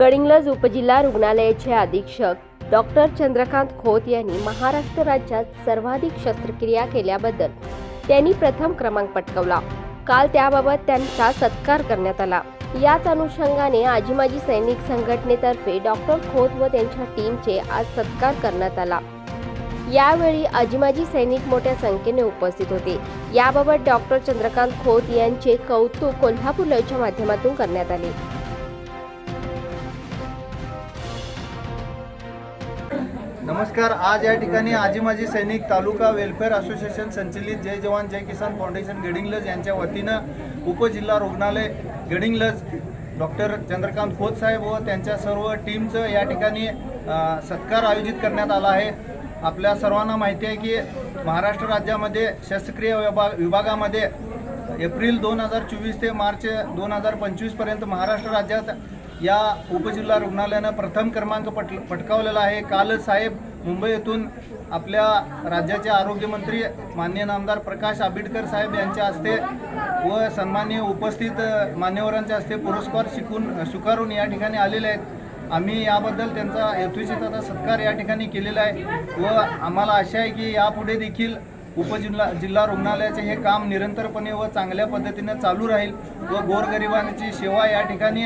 गडिंग्लज उपजिल्हा रुग्णालयाचे अधीक्षक डॉक्टर चंद्रकांत खोत यांनी महाराष्ट्र राज्यात सर्वाधिक शस्त्रक्रिया केल्याबद्दल त्यांनी प्रथम क्रमांक पटकवला. काल त्याबाबत त्यांचा सत्कार करण्यात आला. याच अनुषंगाने आजीमाजी सैनिक संघटनेतर्फे डॉक्टर खोत व त्यांच्या टीमचे आज सत्कार करण्यात आला. यावेळी आजीमाजी सैनिक मोठ्या संख्येने उपस्थित होते. याबाबत डॉक्टर चंद्रकांत खोत यांचे कौतुक कोल्हापूर लयच्या माध्यमातून करण्यात आले. नमस्कार आज या ठिकाणी आजी माजी सैनिक तालुका वेलफेअर असोसिएशन संचलित जय जवान जय किसान फाउंडेशन गडिंगलज यांच्या वतीनं उपजिल्हा रुग्णालय गडिंगलज डॉक्टर चंद्रकांत खोत साहेब व त्यांच्या सर्व टीमचं या ठिकाणी सत्कार आयोजित करण्यात आला आहे. आपल्या सर्वांना माहिती आहे की महाराष्ट्र राज्यामध्ये शस्त्रक्रिया विभाग विभागामध्ये एप्रिल दोन हजार चोवीस ते मार्च दोन हजार पंचवीसपर्यंत महाराष्ट्र राज्यात या उपजिल्हा रुग्णालयानं प्रथम क्रमांक पट पटकावलेला आहे. कालच साहेब मुंबई येथून आपल्या राज्याचे आरोग्यमंत्री माननीय नामदार प्रकाश आंबेडकर साहेब यांच्या हस्ते व सन्माननीय उपस्थित मान्यवरांच्या हस्ते पुरस्कार शिकून स्वीकारून या ठिकाणी आलेले आहेत. आम्ही याबद्दल त्यांचा यथोचिताचा सत्कार या ठिकाणी केलेला आहे व आम्हाला आशा आहे की यापुढे देखील उपजिल्हा जिल्हा रुग्णालयाचे हे काम निरंतरपणे व चांगल्या पद्धतीने चालू राहील व गोरगरिबांची सेवा या ठिकाणी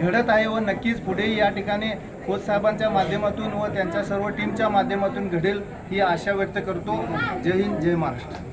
घडत आहे व नक्कीच पुढेही या ठिकाणी खोत साहेबांच्या माध्यमातून व त्यांच्या सर्व टीमच्या माध्यमातून घडेल ही आशा व्यक्त करतो. जय हिंद जय महाराष्ट्र.